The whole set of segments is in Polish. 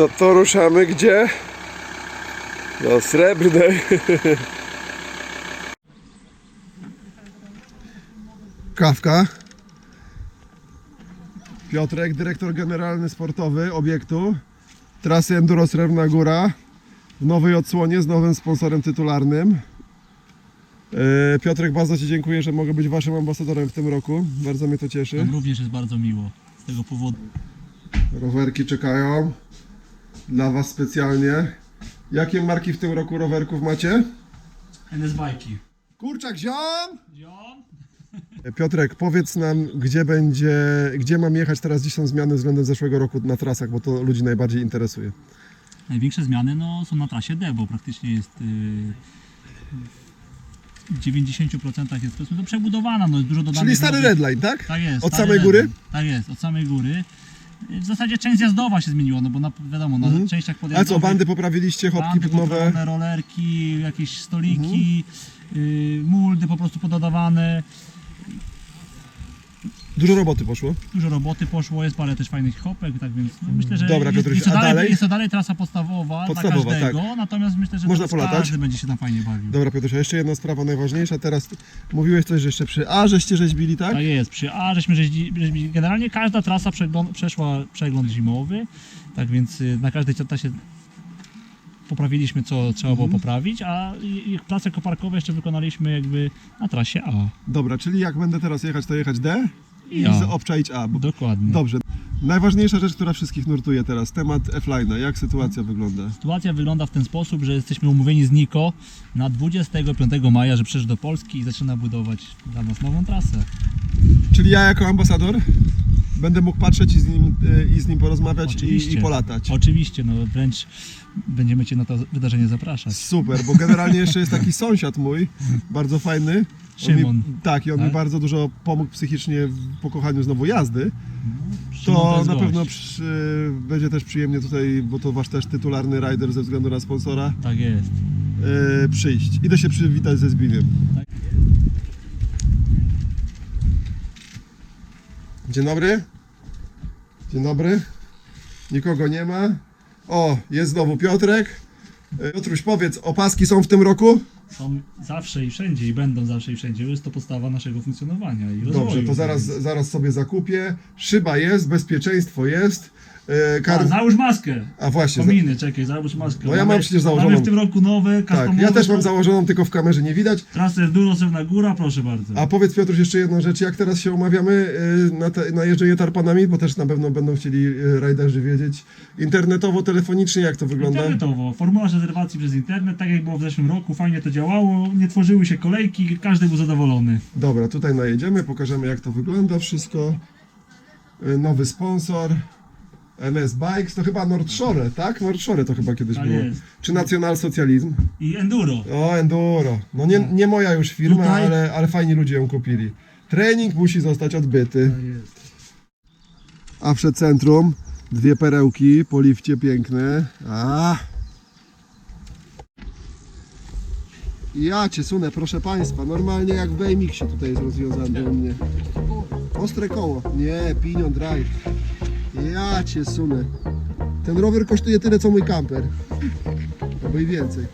No to ruszamy gdzie? Do Srebrnej. Kawka. Piotrek, dyrektor generalny sportowy obiektu trasy Enduro Srebrna Góra w nowej odsłonie z nowym sponsorem tytularnym. E, Piotrek, bardzo Ci dziękuję, że mogę być Waszym ambasadorem w tym roku. Bardzo mnie to cieszy. Nam również jest bardzo miło z tego powodu. Rowerki czekają dla Was specjalnie. Jakie marki w tym roku rowerków macie? NS Bajki. Kurczak ziom! John? Piotrek, powiedz nam, gdzie będzie, gdzie mam jechać teraz, gdzie są zmiany względem zeszłego roku na trasach, bo to ludzi najbardziej interesuje. Największe zmiany no, są na trasie D, bo praktycznie jest yy, w 90% jest powiedzmy to przebudowana, no jest dużo dodanych Czyli stary redline, tak? Tak jest. Od samej góry? Redline. Tak jest, od samej góry. W zasadzie część zjazdowa się zmieniła, no bo na, wiadomo, na Mhm. częściach A podjazdowych... co, bandy poprawiliście, chopki bandy nowe? poprawione, rolerki, jakieś stoliki, Mhm. yy, muldy po prostu pododawane. Dużo roboty poszło. Dużo roboty poszło, jest parę też fajnych hopek, tak więc no, myślę, że Dobra, jest, Piotruś, jest, to a dalej, dalej? jest to dalej trasa podstawowa, Podstawowa, dla każdego, natomiast myślę, że Można teraz polatać? każdy będzie się tam fajnie bawił. Dobra Piotrusia, jeszcze jedna sprawa najważniejsza. Teraz mówiłeś coś, że jeszcze przy A żeście rzeźbili, tak? Tak jest, przy A żeśmy rzeździ, generalnie każda trasa przeszła przegląd zimowy, tak więc y, na każdej trasie poprawiliśmy co trzeba było Mhm. poprawić, a i- i prace koparkowe jeszcze wykonaliśmy jakby na trasie A. Dobra, czyli jak będę teraz jechać, to jechać D i A. z- obczaić A. Bo... Dokładnie. Dobrze. Najważniejsza rzecz, która wszystkich nurtuje teraz, temat F-Line'a. Jak sytuacja wygląda? Sytuacja wygląda w ten sposób, że jesteśmy umówieni z Niko na 25 maja, że przyjeżdża do Polski i zaczyna budować dla nas nową trasę. Czyli ja jako ambasador będę mógł patrzeć i z nim, y, i z nim porozmawiać i, i polatać. Oczywiście, no wręcz będziemy Cię na to wydarzenie zapraszać. Super, bo generalnie jeszcze jest taki sąsiad mój, bardzo fajny. On Szymon. Mi, tak, i on mi Tak? bardzo dużo pomógł psychicznie w pokochaniu znowu jazdy. Szymon To na gość. pewno przy, będzie też przyjemnie tutaj, bo to wasz też tytularny rider ze względu na sponsora, Tak jest. yy, przyjść. Idę się przywitać ze Zbigniewem. Tak. Dzień dobry. Dzień dobry. Nikogo nie ma. O, jest znowu Piotrek. Yy, Piotruś, powiedz, opaski są w tym roku? Są zawsze i wszędzie i będą zawsze i wszędzie. Jest to podstawa naszego funkcjonowania i rozwoju. Dobrze, to zaraz, zaraz sobie zakupię. Szyba jest, bezpieczeństwo jest. A, kar... załóż maskę. A właśnie. Kominy, czekaj, załóż maskę. No ja mam przecież założoną. Mamy w tym roku nowe, tak, ja też mam założoną, tylko w kamerze nie widać. Trasę Enduro na góra, proszę bardzo. A powiedz Piotruś jeszcze jedną rzecz, jak teraz się umawiamy yy, na, te, na jeżdżenie tarpanami, bo też na pewno będą chcieli yy, rajderzy wiedzieć. Internetowo, telefonicznie, jak to wygląda? Internetowo, formularz rezerwacji przez internet, tak jak było w zeszłym roku, fajnie to działało, nie tworzyły się kolejki, każdy był zadowolony. Dobra, tutaj najedziemy, pokażemy jak to wygląda wszystko. Nowy sponsor. MS Bikes, to chyba Nordshore, tak? Nordshore to chyba kiedyś Tak było. jest. Czy nacjonalsocjalizm? I Enduro. O, Enduro. No nie, nie moja już firma, Tutaj- ale, ale fajni ludzie ją kupili. Trening musi zostać odbyty. Tak. A przed centrum dwie perełki po lifcie piękne. A. Ja cię sunę, proszę Państwa. Normalnie jak w BMX-ie tutaj jest rozwiązane u mnie. Ostre koło. Nie, Pinion Drive. Ja cię sunę. Ten rower kosztuje tyle co mój kamper. Albo i więcej.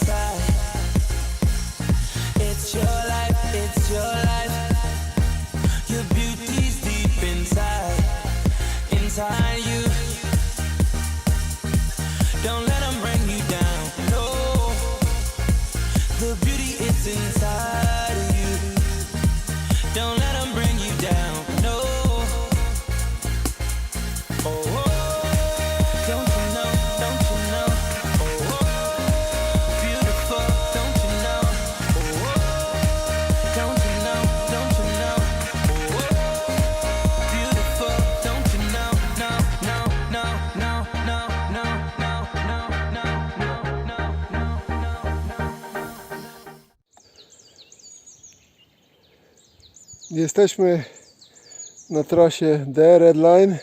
Inside. It's your life, it's your life. Your beauty's deep inside inside you. Don't let bring you down. No, the beauty is inside Jesteśmy na trasie D Red Line.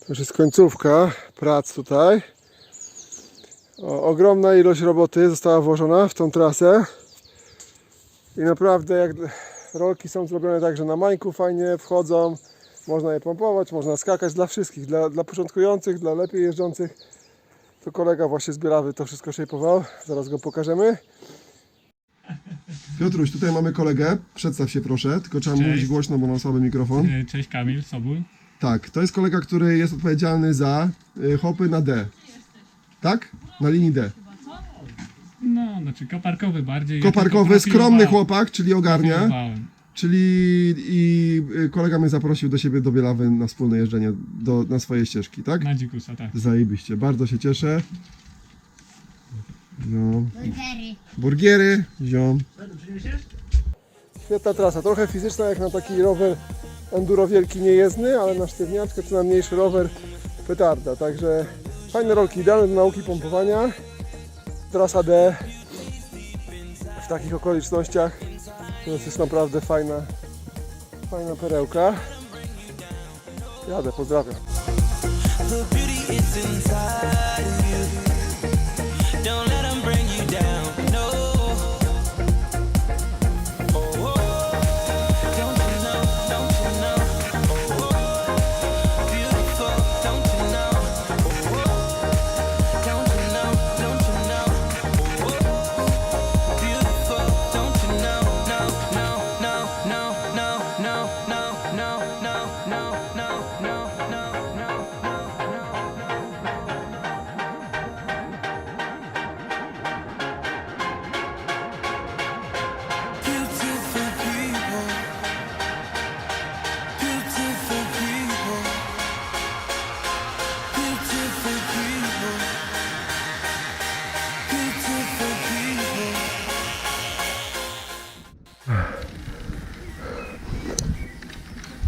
To już jest końcówka prac tutaj. O, ogromna ilość roboty została włożona w tą trasę. I naprawdę jak rolki są zrobione tak, że na mańku fajnie wchodzą. Można je pompować, można skakać dla wszystkich, dla, dla początkujących, dla lepiej jeżdżących. To kolega właśnie z Bielawy to wszystko szejpował. Zaraz go pokażemy. Piotruś, tutaj mamy kolegę. Przedstaw się proszę, tylko trzeba Cześć. mówić głośno, bo ma słaby mikrofon. E, Cześć Kamil, Sobój. Tak, to jest kolega, który jest odpowiedzialny za y, hopy na D. Tak? Na linii D. No, znaczy koparkowy bardziej. ja Koparkowy, tylko skromny profilowałem. chłopak, czyli ogarnia. Profilowałem. Czyli i y, kolega mnie zaprosił do siebie do Bielawy na wspólne jeżdżenie do, na swoje ścieżki, tak? Na dzikusa, tak. Zajebiście, bardzo się cieszę. No. Burgery. Burgiery, ziom. Świetna trasa, trochę fizyczna jak na taki rower enduro wielki niejezdny, ale na sztywniaczkę czy na mniejszy rower petarda. Także fajne rolki, idealne do nauki pompowania. Trasa D w takich okolicznościach to jest naprawdę fajna, fajna perełka. Jadę, pozdrawiam.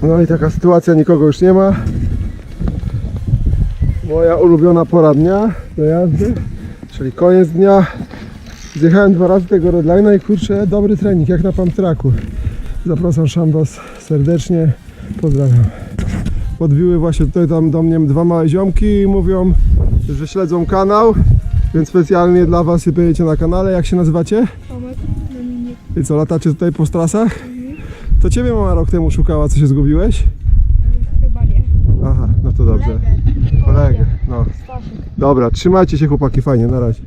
No i taka sytuacja, nikogo już nie ma. Moja ulubiona pora dnia do jazdy, czyli koniec dnia. Zjechałem dwa razy tego redline'a i kurczę, dobry trening, jak na pump tracku. Zapraszam Szambas serdecznie, pozdrawiam. Podbiły właśnie tutaj tam do mnie dwa małe ziomki i mówią, że śledzą kanał, więc specjalnie dla Was się pojedziecie na kanale. Jak się nazywacie? Tomek. I co, latacie tutaj po strasach? To Ciebie mama rok temu szukała, co się zgubiłeś? Chyba nie. Aha, no to dobrze. Kolegę, no. Dobra, trzymajcie się chłopaki, fajnie, na razie.